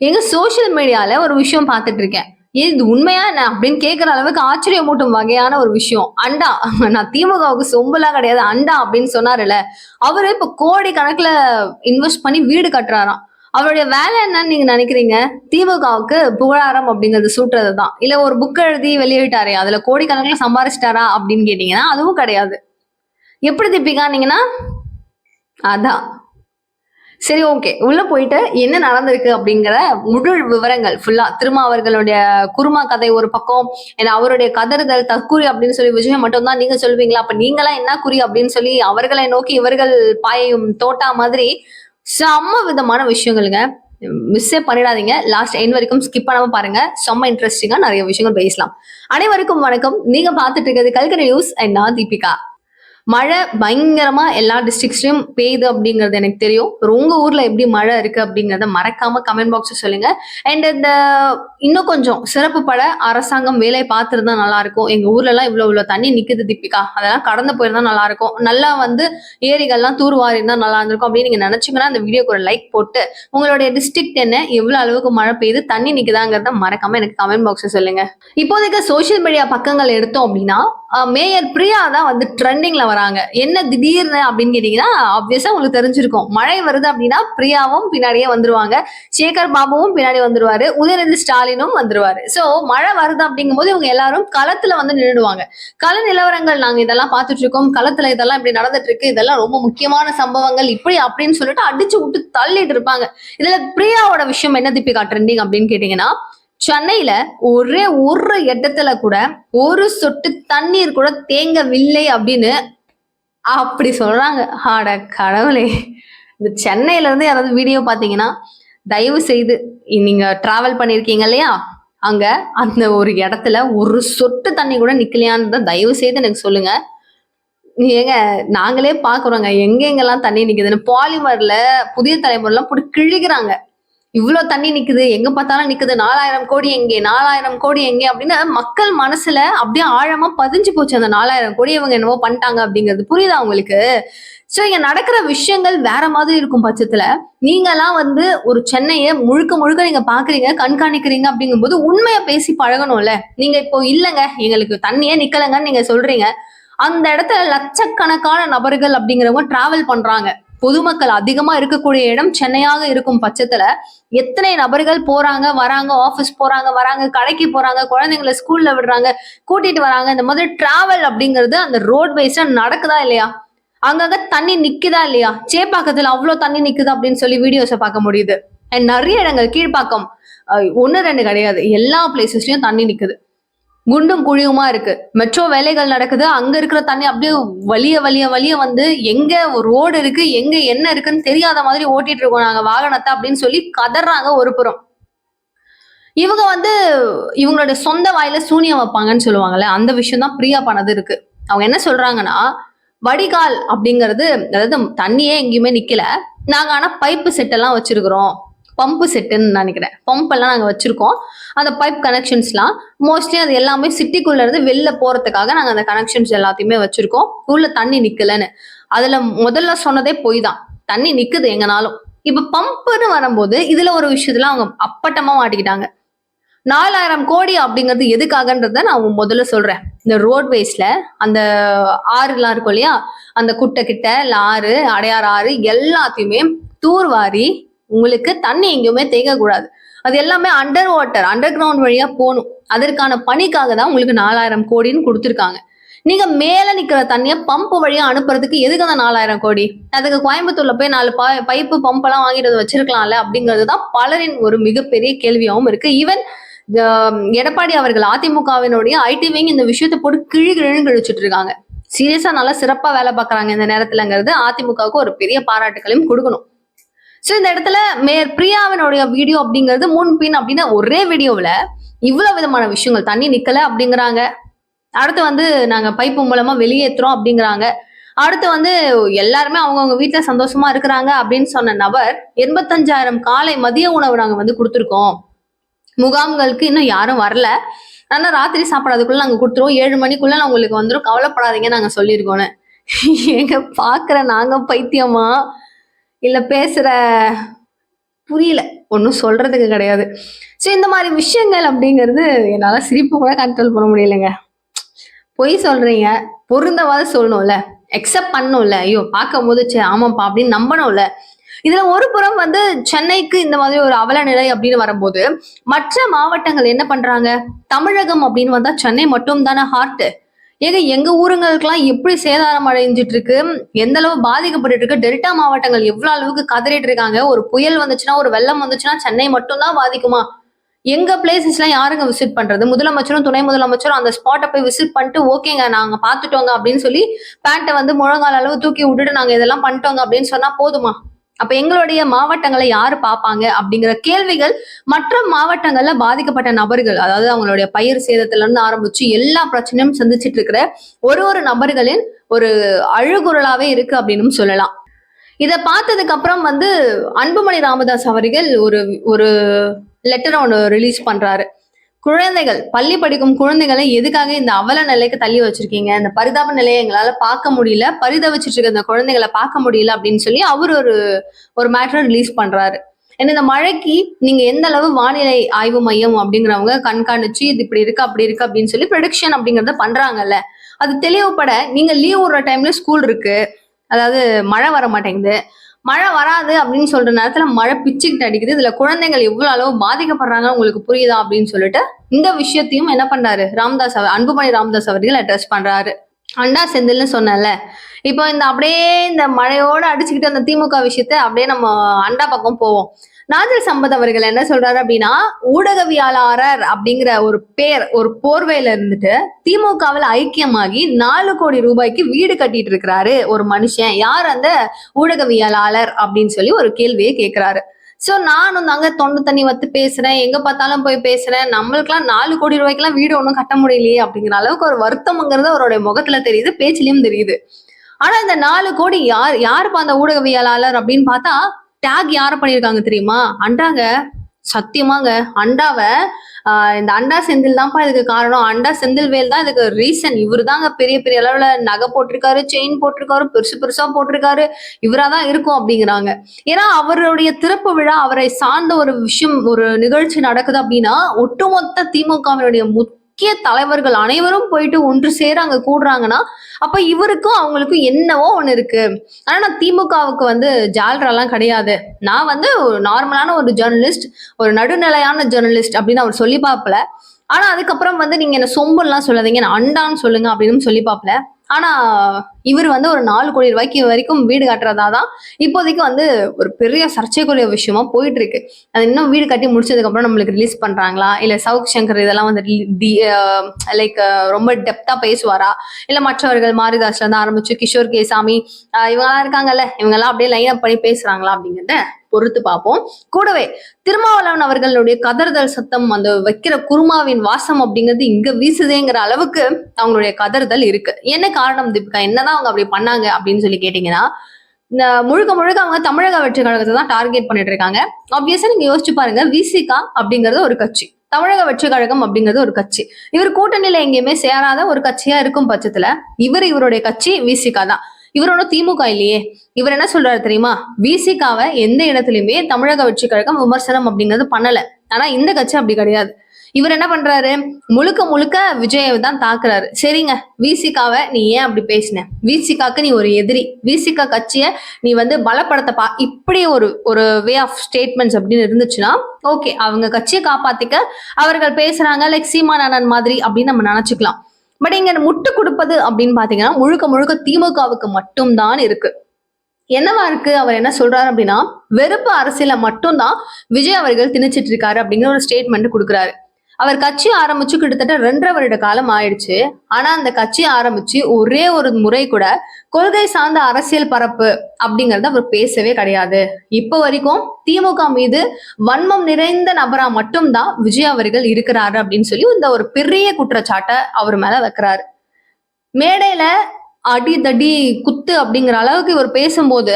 எங்க சோஷியல் மீடியால ஒரு விஷயம் பார்த்துட்டு இருக்கேன் ஏன் இது உண்மையா என்ன? அப்படின்னு கேட்குற அளவுக்கு ஆச்சரியமூட்டும் வகையான ஒரு விஷயம். அண்டா நான் திமுகவுக்கு சொம்பெல்லாம் கிடையாது. அண்டா அப்படின்னு சொன்னார்ல அவரு இப்ப கோடி கணக்குல இன்வெஸ்ட் பண்ணி வீடு கட்டுறாராம். அவருடைய வேலை என்னன்னு நீங்க நினைக்கிறீங்க? திமுகவுக்கு புகழாரம் அப்படிங்கிறது சூட்டுறது தான் இல்ல ஒரு புக் எழுதி வெளியிட்டாரே அதுல கோடி கணக்குல சம்பாரிச்சிட்டாரா அப்படின்னு கேட்டீங்கன்னா அதுவும் கிடையாது. எப்படி திப்பிக்கானீங்கன்னா அதான். சரி ஓகே உள்ள போயிட்டு என்ன நடந்திருக்கு அப்படிங்கிற முழு விவரங்கள் ஃபுல்லா திரும்ப அவர்களுடைய குருமா கதை ஒரு பக்கம் ஏன்னா அவருடைய கதறுதல் தற்குறி அப்படின்னு சொல்லி விஷயம் மட்டும்தான் நீங்க சொல்லுவீங்களா? அப்ப நீங்களாம் என்ன குறி அப்படின்னு சொல்லி அவர்களை நோக்கி இவர்கள் பாயையும் தோட்டா மாதிரி செம்ம விதமான விஷயங்களுங்க. மிஸ்ஸே பண்ணிடாதீங்க. லாஸ்ட் எண்ட் வரைக்கும் ஸ்கிப் பண்ணாம பாருங்க. செம்ம இன்ட்ரெஸ்டிங்கா நிறைய விஷயங்கள் பேசலாம். அனைவருக்கும் வணக்கம். நீங்க பாத்துட்டு இருக்கிறது கல்கரி நியூஸ் அண்ட் நான் தீபிகா. மழை பயங்கரமா எல்லா டிஸ்ட்ரிக்ட்ஸ்லயும் பெய்யுது அப்படிங்கிறது எனக்கு தெரியும். உங்க ஊர்ல எப்படி மழை இருக்கு அப்படிங்கறத மறக்காம கமெண்ட் பாக்ஸ் சொல்லுங்க. அண்ட் இந்த இன்னும் கொஞ்சம் சிறப்பு பட அரசாங்கம் வேலை பார்த்துருந்தா நல்லா இருக்கும். எங்க ஊர்ல எல்லாம் இவ்வளவு இவ்வளவு தண்ணி நிக்குது தீபிகா. அதெல்லாம் கடந்து போயிருந்தா நல்லா இருக்கும். நல்லா வந்து ஏரிகள்லாம் தூர்வாரி இருந்தா நல்லா இருந்திருக்கும் அப்படின்னு நீங்க நினைச்சீங்கன்னா அந்த வீடியோக்கு ஒரு லைக் போட்டு உங்களுடைய டிஸ்ட்ரிக்ட் என்ன எவ்வளவு அளவுக்கு மழை பெய்யுது தண்ணி நிக்குதாங்கிறத மறக்காம எனக்கு கமெண்ட் பாக்ஸ் சொல்லுங்க. இப்போதைக்கு சோஷியல் மீடியா பக்கங்கள் எடுத்தோம் அப்படின்னா மேயர் பிரியா தான் வந்து ட்ரெண்டிங்ல வராங்க. என்ன திடீர்னு அப்படின்னு கேட்டீங்கன்னா ஆப்வியஸா உங்களுக்கு தெரிஞ்சிருக்கும். மழை வருது அப்படின்னா பிரியாவும் பின்னாடியே வந்துருவாங்க. சேகர் பாபுவும் பின்னாடி வந்துருவாரு. உதயநிதி ஸ்டாலினும் வந்துருவாரு. சோ மழை வருது அப்படிங்கும்போது இவங்க எல்லாரும் களத்துல வந்து நின்றுடுவாங்க கள நிலவரங்கள் நாங்க இதெல்லாம் பார்த்துட்டு இருக்கோம் களத்துல இதெல்லாம் இப்படி நடந்துட்டு இருக்கு இதெல்லாம் ரொம்ப முக்கியமான சம்பவங்கள். இப்படி அப்படின்னு சொல்லிட்டு அடிச்சு விட்டு தள்ளிட்டு இருப்பாங்க. இதுல பிரியாவோட விஷயம் என்ன திப்பிக்கா ட்ரெண்டிங் அப்படின்னு கேட்டீங்கன்னா சென்னையில ஒரே ஒரு இடத்துல கூட ஒரு சொட்டு தண்ணீர் கூட தேங்கவில்லை அப்படின்னு அப்படி சொல்றாங்க. ஆட கடவுளே. இந்த சென்னையில இருந்து யாராவது வீடியோ பாத்தீங்கன்னா தயவு செய்து நீங்க டிராவல் பண்ணிருக்கீங்க இல்லையா? அங்க அந்த ஒரு இடத்துல ஒரு சொட்டு தண்ணி கூட நிக்கலையான்னு தயவு செய்து எனக்கு சொல்லுங்க. ஏங்க நாங்களே பாக்குறோங்க எங்க எங்கெல்லாம் தண்ணி நிக்குதுன்னு. பாலிமர்ல புதிய தலைமுறைலாம் போட்டு கிழிக்கிறாங்க. இவ்வளவு தண்ணி நிக்குது எங்க பார்த்தாலும் நிக்குது நாலாயிரம் கோடி எங்கே நாலாயிரம் கோடி எங்கே அப்படின்னு மக்கள் மனசுல அப்படியே ஆழமா பதிஞ்சு போச்சு. அந்த நாலாயிரம் கோடி இவங்க என்னவோ பண்ணிட்டாங்க அப்படிங்கிறது புரியுதா உங்களுக்கு? சோ இங்க நடக்கிற விஷயங்கள் வேற மாதிரி இருக்கும் பட்சத்துல நீங்கெல்லாம் வந்து ஒரு சென்னையை முழுக்க முழுக்க நீங்க பாக்குறீங்க கண்காணிக்கிறீங்க அப்படிங்கும்போது உண்மையை பேசி பழகணும்ல. நீங்க இப்போ இல்லைங்க எங்களுக்கு தண்ணியே நிக்கலங்கன்னு நீங்க சொல்றீங்க. அந்த இடத்துல லட்சக்கணக்கான நபர்கள் அப்படிங்கிறவங்க டிராவல் பண்றாங்க. பொதுமக்கள் அதிகமா இருக்கக்கூடிய இடம் சென்னையாக இருக்கும் பட்சத்துல எத்தனை நபர்கள் போறாங்க வராங்க ஆபீஸ் போறாங்க வராங்க கடைக்கு போறாங்க குழந்தைங்களை ஸ்கூல்ல விடுறாங்க கூட்டிட்டு வராங்க இந்த மாதிரி டிராவல் அப்படிங்கிறது அந்த ரோட் வைஸா நடக்குதா இல்லையா? அங்கங்க தண்ணி நிக்குதா இல்லையா? சேப்பாக்கத்துல அவ்வளவு தண்ணி நிக்குது அப்படின்னு சொல்லி வீடியோஸை பார்க்க முடியுது. அண்ட் நிறைய இடங்கள் கீழ்ப்பாக்கம் ஒன்னு ரெண்டு கிடையாது. எல்லா பிளேசஸ்லயும் தண்ணி நிக்குது. குண்டும் குழியுமா இருக்கு? மெட்ரோ வேலைகள் நடக்குது. அங்க இருக்கிற தண்ணி அப்படியே வலிய வலிய வலிய வந்து எங்க ரோடு இருக்கு எங்க என்ன இருக்குன்னு தெரியாத மாதிரி ஓட்டிட்டு இருக்கோம் நாங்க வாகனத்தை அப்படின்னு சொல்லி கதறாங்க ஒரு புறம். இவங்க வந்து இவங்களோட சொந்த வாயில சூனியம் வைப்பாங்கன்னு சொல்லுவாங்கல்ல அந்த விஷயம் தான் பிரியா பண்ணது இருக்கு. அவங்க என்ன சொல்றாங்கன்னா வடிகால் அப்படிங்கிறது அதாவது தண்ணியே எங்கேயுமே நிக்கல. நாங்க ஆனா பைப்பு செட் எல்லாம் வச்சிருக்கிறோம். பம்பு செட்டுன்னு நினைக்கிறேன். பம்ப் எல்லாம் வச்சுருக்கோம் வச்சிருக்கோம். அந்த பைப் கனெக்ஷன்ஸ்லாம் மோஸ்ட்லி அது எல்லாமே சிட்டிக்குள்ளே இருந்து வெளில போகிறதுக்காக நாங்கள் அந்த கனெக்ஷன்ஸ் எல்லாத்தையுமே வச்சுருக்கோம். உள்ள தண்ணி நிற்கலைன்னு அதில் முதல்ல சொன்னதே பொய் தான். தண்ணி நிற்குது எங்கனாலும். இப்போ பம்புன்னு வரும்போது இதில் ஒரு விஷயத்துல அவங்க அப்பட்டமாக மாட்டிக்கிட்டாங்க. நாலாயிரம் கோடி அப்படிங்கிறது எதுக்காகன்றத நான் முதல்ல சொல்றேன். இந்த ரோட்வேஸ்ல அந்த ஆறுலாம் இருக்கும் இல்லையா? அந்த குட்டை கிட்ட இல்லை ஆறு அடையார் ஆறு எல்லாத்தையுமே தூர்வாரி உங்களுக்கு தண்ணி எங்கேயுமே தேங்கக்கூடாது. அது எல்லாமே அண்டர் வாட்டர் அண்டர் கிரவுண்ட் வழியா போகணும். அதற்கான பணிக்காக தான் உங்களுக்கு நாலாயிரம் கோடின்னு கொடுத்துருக்காங்க. நீங்க மேல நிக்கிற தண்ணியை பம்ப் வழியா அனுப்புறதுக்கு எதுக்கு அந்த நாலாயிரம் கோடி? அதுக்கு கோயம்புத்தூர்ல போய் நாலு ப- பைப்பு பம்ப் எல்லாம் வாங்கிட்டு வந்து வச்சிருக்கலாம்ல அப்படிங்கிறது தான் பலரின் ஒரு மிகப்பெரிய கேள்வியாகவும் இருக்கு. ஈவன் எடப்பாடி அவர்கள் அதிமுகவினுடைய ஐடி விங் இந்த விஷயத்தை போட்டு கிழி கிழின்னு கிழிச்சிட்டு இருக்காங்க. சீரியஸா நல்லா சிறப்பா வேலை பார்க்கறாங்க இந்த நேரத்துலங்கிறது அதிமுகவுக்கு ஒரு பெரிய பாராட்டுகளையும் கொடுக்கணும். சோ இந்த இடத்துல மேயர் பிரியாவினுடைய வீடியோ அப்படிங்கிறது முன்பின் அப்படின்னு ஒரே வீடியோவில் இவ்வளவு விதமான விஷயங்கள். தண்ணி நிக்கல அப்படிங்கிறாங்க. அடுத்து வந்து நாங்க பைப்பு மூலமா வெளியேற்றுறோம் அப்படிங்கிறாங்க. அடுத்து வந்து எல்லாருமே அவங்கவுங்க வீட்டுல சந்தோஷமா இருக்கிறாங்க அப்படின்னு சொன்ன நபர் எண்பத்தஞ்சாயிரம் காலை மதிய உணவு நாங்க வந்து கொடுத்துருக்கோம். முகாம்களுக்கு இன்னும் யாரும் வரல. ஆனா ராத்திரி சாப்பாடு அதுக்குள்ள நாங்க கொடுத்துருவோம். ஏழு மணிக்குள்ள நான் உங்களுக்கு வந்துடும் கவலைப்படாதீங்க நாங்க சொல்லியிருக்கோன்னு எங்க பாக்குற நாங்க பைத்தியமா? இல்லை பேசுகிற புரியல. ஒன்றும் சொல்கிறதுக்கு கிடையாது. ஸோ இந்த மாதிரி விஷயங்கள் அப்படிங்கிறது என்னால் சிரிப்பு கூட கண்ட்ரோல் பண்ண முடியலைங்க. பொய் சொல்கிறீங்க பொருந்தவாது சொல்லணும்ல. எக்ஸப்ட் பண்ணணும்ல. ஐயோ பார்க்கும் போது சரி ஆமாப்பா அப்படின்னு நம்பணும்ல. இதுல ஒரு புறம் வந்து சென்னைக்கு இந்த மாதிரி ஒரு அவல நிலை அப்படின்னு வரும்போது மற்ற மாவட்டங்கள் என்ன பண்றாங்க? தமிழகம் அப்படின்னு வந்தா சென்னை மட்டும் தானே ஹார்ட் ஏங்க எங்க ஊருங்களுக்கெல்லாம் எப்படி சேதாரம் அடைஞ்சிட்டு இருக்கு எந்த அளவு பாதிக்கப்பட்டு இருக்கு டெல்டா மாவட்டங்கள் எவ்வளவு அளவுக்கு கதறிட்டு இருக்காங்க? ஒரு புயல் வந்துச்சுன்னா ஒரு வெள்ளம் வந்துச்சுன்னா சென்னை மட்டும்தான் பாதிக்குமா? எங்க பிளேசஸ்லாம் யாருங்க விசிட் பண்றது? முதலமைச்சரும் துணை முதலமைச்சரும் அந்த ஸ்பாட்டை போய் விசிட் பண்ணிட்டு ஓகேங்க நாங்க பாத்துட்டோங்க அப்படின்னு சொல்லி பேண்ட்டை வந்து முழங்கால் அளவு தூக்கி விட்டுட்டு நாங்க இதெல்லாம் பண்ணிட்டோங்க அப்படின்னு சொன்னா போதுமா? அப்ப எங்களுடைய மாவட்டங்களை யாரு பார்ப்பாங்க அப்படிங்கிற கேள்விகள் மற்ற மாவட்டங்கள்ல பாதிக்கப்பட்ட நபர்கள் அதாவது அவங்களுடைய பயிர் சேதத்துல இருந்து ஆரம்பிச்சு எல்லா பிரச்சனையும் சந்திச்சிட்டு இருக்கிற ஒரு ஒரு நபர்களின் ஒரு அழுகுரலாவே இருக்கு அப்படின்னு சொல்லலாம். இதை பார்த்ததுக்கு அப்புறம் வந்து அன்புமணி ராமதாஸ் அவர்கள் ஒரு ஒரு லெட்டர் ஒன்று ரிலீஸ் பண்றாரு. குழந்தைகள் பள்ளி படிக்கும் குழந்தைகளை எதுக்காக இந்த அவல நிலைக்கு தள்ளி வச்சிருக்கீங்க? இந்த பரிதாப நிலையை எங்களால பார்க்க முடியல பரிதவிச்சிட்டு இருக்க இந்த குழந்தைகளை பார்க்க முடியல அப்படின்னு சொல்லி அவர் ஒரு ஒரு மேட்டர் ரிலீஸ் பண்றாரு. ஏன்னா இந்த மழைக்கு நீங்க எந்த அளவு வானிலை ஆய்வு மையம் அப்படிங்கிறவங்க கண்காணிச்சு இது இப்படி இருக்கு அப்படி இருக்கு அப்படின்னு சொல்லி ப்ரொடிக்ஷன் அப்படிங்கறத பண்றாங்கல்ல. அது தெளிவுபட நீங்க லீவ் விடுற டைம்ல ஸ்கூல் இருக்கு. அதாவது மழை வர மாட்டேங்குது மழை வராது அப்படின்னு சொல்ற நேரத்துல மழை பிச்சுக்கிட்டு அடிக்குது. இதுல குழந்தைகள் எவ்வளவு அளவு பாதிக்கப்படுறாங்க உங்களுக்கு புரியுதா அப்படின்னு சொல்லிட்டு இந்த விஷயத்தையும் என்ன பண்றாரு? ராம்தாஸ் அவர் அன்புமணி ராம்தாஸ் அவர்கள் அட்ரஸ் பண்றாரு. அண்டா செந்தில்னு சொன்னேன்ல. இப்போ இந்த அப்படியே இந்த மழையோட அடிச்சுக்கிட்டு அந்த திமுக விஷயத்த அப்படியே நம்ம அண்டா பக்கம் போவோம். நாஜல் சம்பத் அவர்கள் என்ன சொல்றாரு அப்படின்னா ஊடகவியலாளர் அப்படிங்கிற ஒரு பேர் ஒரு போர்வையில இருந்துட்டு திமுகவில் ஐக்கியமாகி நாலு கோடி ரூபாய்க்கு வீடு கட்டிட்டு இருக்கிறாரு ஒரு மனுஷன். யார் அந்த ஊடகவியலாளர் அப்படின்னு சொல்லி ஒரு கேள்வியை கேட்கிறாரு சோ நானும் தாங்க தொண்டு தண்ணி வத்து பேசுறேன். எங்க பார்த்தாலும் போய் பேசுறேன். நம்மளுக்கெல்லாம் நாலு கோடி ரூபாய்க்கெல்லாம் வீடு ஒன்றும் கட்ட முடியலையே அப்படிங்கிற அளவுக்கு ஒரு வருத்தம்ங்கிறது அவருடைய முகத்துல தெரியுது பேச்சிலையும் தெரியுது. ஆனா இந்த நாலு கோடி யார் யாருப்பா அந்த ஊடகவியலாளர் அப்படின்னு பார்த்தா டேக் யார பண்ணியிருக்காங்க தெரியுமா? அண்டாங்க. சத்தியமாங்க. அண்டாவை இந்த அண்டா செந்தில் தான்ப்பா இதுக்கு காரணம். அண்டா செந்தில் வேல் தான் இதுக்கு ரீசன் இவரு தாங்க பெரிய பெரிய அளவுல நகை போட்டிருக்காரு செயின் போட்டிருக்காரு பெருசு பெருசா போட்டிருக்காரு. இவரா தான் இருக்கும் அப்படிங்கிறாங்க. ஏன்னா அவருடைய திறப்பு விழா அவரை சார்ந்த ஒரு விஷயம் ஒரு நிகழ்ச்சி நடக்குது அப்படின்னா ஒட்டுமொத்த திமுகவினுடைய முக்கிய தலைவர்கள் அனைவரும் போயிட்டு ஒன்று சேர அங்க கூடுறாங்கன்னா அப்ப இவருக்கும் அவங்களுக்கும் என்னவோ ஒண்ணு இருக்கு. ஆனா நான் திமுகவுக்கு வந்து ஜால்ரெல்லாம் கிடையாது. நான் வந்து ஒரு நார்மலான ஒரு ஜேர்னலிஸ்ட் ஒரு நடுநிலையான ஜேர்னலிஸ்ட் அப்படின்னு அவர் சொல்லி பார்ப்பல. ஆனா அதுக்கப்புறம் வந்து நீங்க என்ன சொம்புலாம் சொல்லாதீங்க நான் அண்டான்னு சொல்லுங்க அப்படின்னு சொல்லி பார்ப்பல. ஆனா இவர் வந்து ஒரு நாலு கோடி ரூபாய்க்கு வரைக்கும் வீடு கட்டுறதா தான் இப்போதைக்கு வந்து ஒரு பெரிய சர்ச்சைக்குரிய விஷயமா போயிட்டு இருக்கு அது இன்னும் வீடு கட்டி முடிச்சதுக்கு அப்புறம் நம்மளுக்கு ரிலீஸ் பண்றாங்களா? இல்ல சவுக் சங்கர் இதெல்லாம் வந்து லைக் ரொம்ப டெப்தா பேசுவாரா? இல்ல மற்றவர்கள் மாரிதாஸ்ல இருந்து ஆரம்பிச்சு கிஷோர் கேசாமி ஆஹ் இவங்கெல்லாம் இருக்காங்கல்ல இவங்கெல்லாம் அப்படியே லைன் அப் பண்ணி பேசுறாங்களா அப்படிங்கிறத பொறுத்து பார்ப்போம். கூடவே திருமாவளவன் அவர்களுடைய கதறுதல் சத்தம் அந்த வைக்கிற குருமாவின் வாசம் அப்படிங்கிறது இங்க வீசுதேங்கிற அளவுக்கு அவங்களுடைய கதறுதல் இருக்கு. என்ன காரணம் தீபிகா? என்னதான் அவங்க அப்படி பண்ணாங்க அப்படின்னு சொல்லி கேட்டீங்கன்னா இந்த முழுக்க முழுக்க அவங்க தமிழக வெற்றி கழகத்தை தான் டார்கெட் பண்ணிட்டு இருக்காங்க. ஆப்வியஸா நீங்க யோசிச்சு பாருங்க விசிகா அப்படிங்கிறது ஒரு கட்சி. தமிழக வெற்றி கழகம் அப்படிங்கிறது ஒரு கட்சி. இவர் கூட்டணியில எங்கேயுமே சேராத ஒரு கட்சியா இருக்கும் பட்சத்துல இவர் இவருடைய கட்சி விசிகா தான். இவர் ஒன்றும் திமுக இல்லையே. இவர் என்ன சொல்றாரு தெரியுமா? விசிகாவை எந்த இடத்துலயுமே தமிழக வெற்றி கழகம் விமர்சனம் அப்படிங்கிறது பண்ணல. ஆனா இந்த கட்சி அப்படி கிடையாது. இவர் என்ன பண்றாரு? முழுக்க முழுக்க விஜயை தான் தாக்குறாரு. சரிங்க விசிகாவை நீ ஏன் அப்படி பேசின? விசிகாக்கு நீ ஒரு எதிரி. விசிகா கட்சியை நீ வந்து பலப்படுத்தப்பா. இப்படி ஒரு ஒரு வே ஆஃப் ஸ்டேட்மெண்ட்ஸ் அப்படின்னு இருந்துச்சுன்னா ஓகே அவங்க கட்சியை காப்பாத்திக்க அவர்கள் பேசுறாங்க லைக் சீமானந்தன் மாதிரி அப்படின்னு நம்ம நினைச்சுக்கலாம். பட் இங்க முட்டு கொடுப்பது அப்படின்னு பாத்தீங்கன்னா முழுக்க முழுக்க திமுகவுக்கு மட்டும்தான் இருக்கு. என்னவா இருக்கு? அவர் என்ன சொல்றாரு அப்படின்னா வெறுப்பு அரசியல மட்டும்தான் விஜய் அவர்கள் திணிச்சிட்டு இருக்காரு அப்படிங்கிற ஒரு ஸ்டேட்மெண்ட் கொடுக்குறாரு. அவர் கட்சி ஆரம்பிச்சு கிட்டத்தட்ட ரெண்டரை வருட காலம் ஆயிடுச்சு. ஆனா அந்த கட்சி ஆரம்பிச்சு ஒரே ஒரு முறை கூட கொள்கை சார்ந்த அரசியல் பரப்பு அப்படிங்கறத அவர் பேசவே கிடையாது. இப்போ வரைக்கும் திமுக மீது வன்மம் நிறைந்த நபரா மட்டும்தான் விஜய் அவர்கள் இருக்கிறாரு அப்படின்னு சொல்லி இந்த ஒரு பெரிய குற்றச்சாட்டை அவர் மேல வைக்கிறாரு. மேடையில அடி தடி குத்து அப்படிங்கிற அளவுக்கு இவர் பேசும்போது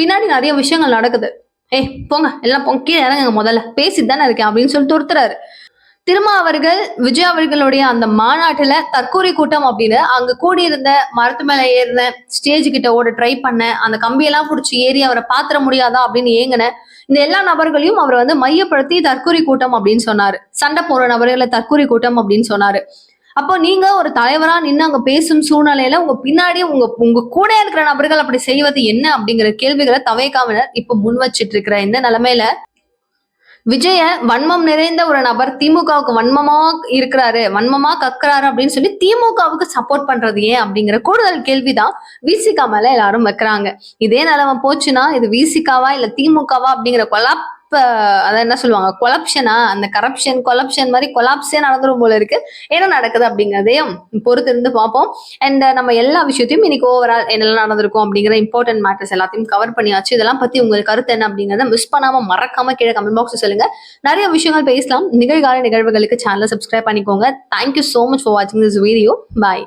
பின்னாடி நிறைய விஷயங்கள் நடக்குது. ஏய் போங்க எல்லாம் போங்க கீழே இறங்குங்க முதல்ல. பேசிட்டு தானே இருக்கேன் அப்படின்னு சொல்லி துரத்துறாரு. திரும்ப அவர்கள் விஜய் அவர்களுடைய அந்த மாநாட்டுல தற்கொலை கூட்டம் அப்படின்னு அங்க கூடியிருந்த மரத்து மேல ஏறின ஸ்டேஜ் கிட்ட ஓட ட்ரை பண்ண அந்த கம்பியெல்லாம் பிடிச்சி ஏறி அவரை பாத்திர முடியாதா அப்படின்னு ஏங்கின இந்த எல்லா நபர்களையும் அவர் வந்து மையப்படுத்தி தற்கொலை கூட்டம் அப்படின்னு சொன்னாரு. சண்டை போற நபர்களை தற்கொலை கூட்டம் அப்படின்னு சொன்னாரு. அப்போ நீங்க ஒரு தலைவரா நின்று அங்க பேசும் சூழ்நிலையில உங்க பின்னாடி உங்க உங்க கூட இருக்கிற நபர்கள் அப்படி செய்வது என்ன அப்படிங்கிற கேள்விகளை தவைக்காமனர் இப்ப முன் வச்சிட்டு இருக்கிற இந்த நிலைமையில விஜய வன்மம் நிறைந்த ஒரு நபர் திமுகவுக்கு வன்மமா இருக்கிறாரு வன்மமா கக்குறாரு அப்படின்னு சொல்லி திமுகவுக்கு சப்போர்ட் பண்றது ஏன் அப்படிங்கிற கூடுதல் கேள்விதான் விசிகா மேல எல்லாரும் வைக்கிறாங்க. இதே நிலைமை போச்சுன்னா இது விசிகாவா இல்ல திமுகவா அப்படிங்கிற கொலாப் அதான் என்ன சொல்லுவாங்க? கொலப்ஷனா அந்த கரப்ஷன் கொலப்ஷன் மாதிரி கொலாப்ஸே நடந்துரும் போல இருக்கு. என்ன நடக்குது அப்படிங்கிறதையும் பொறுத்து இருந்து பார்ப்போம். அண்ட் நம்ம எல்லா விஷயத்தையும் இன்னைக்கு ஓவரால் என்னெல்லாம் நடந்திருக்கும் அப்படிங்கிற இம்பார்ட்டன்ட் மேட்டர்ஸ் எல்லாத்தையும் கவர் பண்ணியாச்சு. இதெல்லாம் பத்தி உங்களுக்கு கருத்து என்ன அப்படிங்கறத மிஸ் பண்ணாம மறக்காம கீழே கமெண்ட் பாக்ஸ் சொல்லுங்க. நிறைய விஷயங்கள் பேசலாம். நிகழ்கால நிகழ்வுகளுக்கு சேனலை சப்ஸ்கிரைப் பண்ணிக்கோங்க. Thank you so much for வாட்சிங் திஸ் வீடியோ பாய்